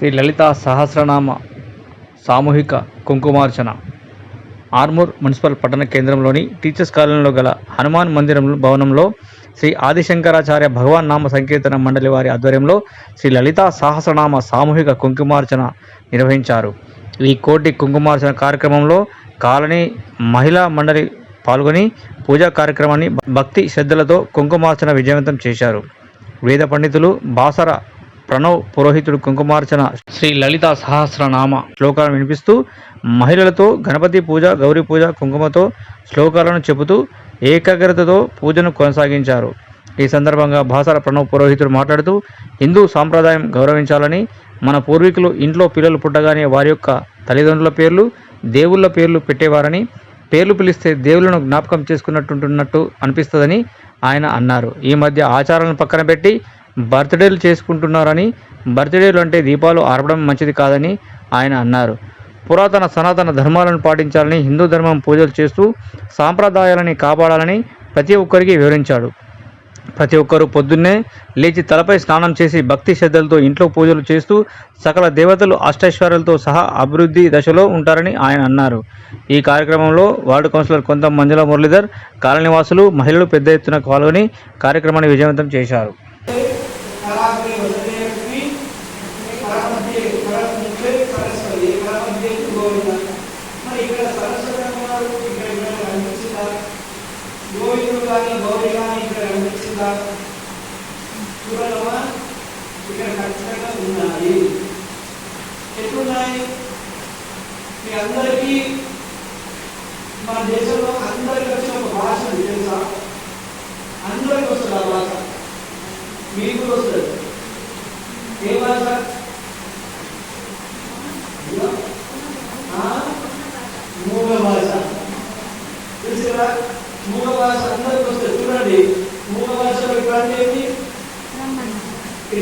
శ్రీ లలిత సహస్రనామ సామూహిక కుంకుమార్చన. ఆర్మూర్ మున్సిపల్ పట్టణ కేంద్రంలోని టీచర్స్ కాలనీలో గల హనుమాన్ మందిరం భవనంలో శ్రీ ఆదిశంకరాచార్య భగవాన్ నామ సంకీర్తన మండలి వారి ఆధ్వర్యంలో శ్రీ లలితా సహస్రనామ సామూహిక కుంకుమార్చన నిర్వహించారు. ఈ కోటి కుంకుమార్చన కార్యక్రమంలో కాలనీ మహిళా మండలి పాల్గొని పూజా కార్యక్రమాన్ని భక్తి శ్రద్ధలతో కుంకుమార్చన విజయవంతం చేశారు. వేద పండితులు బాసర ప్రణవ్ పురోహితుడు కుంకుమార్చన శ్రీ లలిత సహస్రనామ శ్లోకాలను వినిపిస్తూ మహిళలతో గణపతి పూజ గౌరీ పూజ కుంకుమతో శ్లోకాలను చెబుతూ ఏకాగ్రతతో పూజను కొనసాగించారు. ఈ సందర్భంగా బాసర ప్రణవ్ పురోహితుడు మాట్లాడుతూ హిందూ సాంప్రదాయం గౌరవించాలని మన పూర్వీకులు ఇంట్లో పిల్లలు పుట్టగానే వారి యొక్క తల్లిదండ్రుల పేర్లు దేవుళ్ళ పేర్లు పెట్టేవారని పేర్లు పిలిస్తే దేవుళ్ళను జ్ఞాపకం చేసుకున్నట్టుంటున్నట్టు అనిపిస్తుందని ఆయన అన్నారు. ఈ మధ్య ఆచారాలను పక్కన పెట్టి బర్త్డేలు చేసుకుంటున్నారని బర్త్డేలు అంటే దీపాలు ఆర్పడం మంచిది కాదని ఆయన అన్నారు. పురాతన సనాతన ధర్మాలను పాటించాలని హిందూ ధర్మం పూజలు చేస్తూ సాంప్రదాయాలని కాపాడాలని ప్రతి ఒక్కరికి వివరించాడు. ప్రతి ఒక్కరూ పొద్దున్నే లేచి తలపై స్నానం చేసి భక్తి శ్రద్ధలతో ఇంట్లో పూజలు చేస్తూ సకల దేవతలు అష్టైశ్వర్యాలతో సహా అభివృద్ధి దశలో ఉంటారని ఆయన అన్నారు. ఈ కార్యక్రమంలో వార్డు కౌన్సిలర్ కొంత మంజుల మురళీధర్ కాలనివాసులు మహిళలు పెద్ద ఎత్తున పాల్గొని కార్యక్రమాన్ని విజయవంతం చేశారు. ఇక్కడ ఖచ్చితంగా ఉన్నాయి ఎట్లున్నాయి మీ అందరికీ మన దేశంలో అందరికీ వచ్చిన ఒక భాష తెలుసా? అందరికీ వస్తుంది ఆ భాష. మీకు వస్తుంది. ఏ భాష? ఆ? మూగ భాష. కదా మూగ భాష అందరికి వస్తుంది. చూడండి. మూగ భాషలో ఇట్లా అంటే ఏంటి?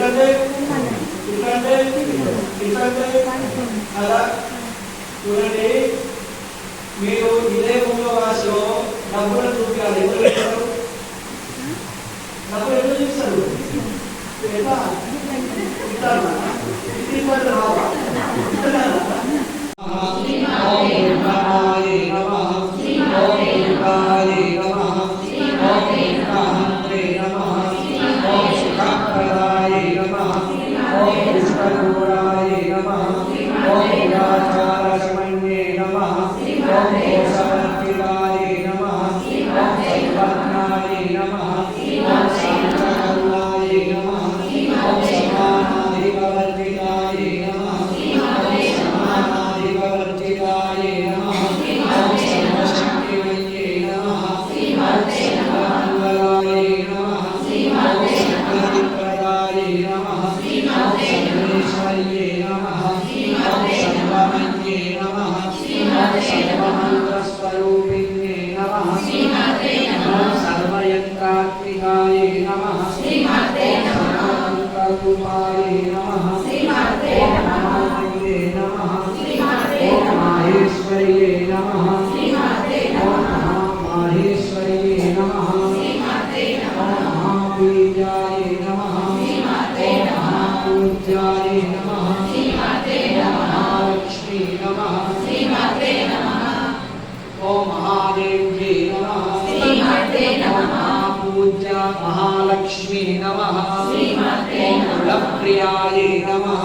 ఇట్లా అంటే ఇట్లా అలా చూడండి మీరు ఇదే మూగ భాషలో సర్వయంత్రాత్మికాయ నమః శ్రీమాతే నమః నమః శ్రీమాతే మహాపూజ్య మహాలక్ష్మీ నమః. ఓం కులప్రియాయ నమః.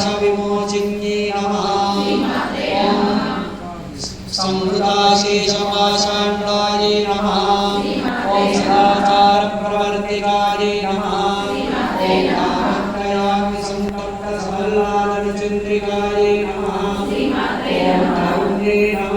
వినాశ విమోచిన్యే నమ। సంహృతాశేషపాషాండాయే నమ। ఓం సదాచార ప్రవర్తికాయే నమ। సంపర్కసల్లాదనచంద్రికాయే నమ నమ।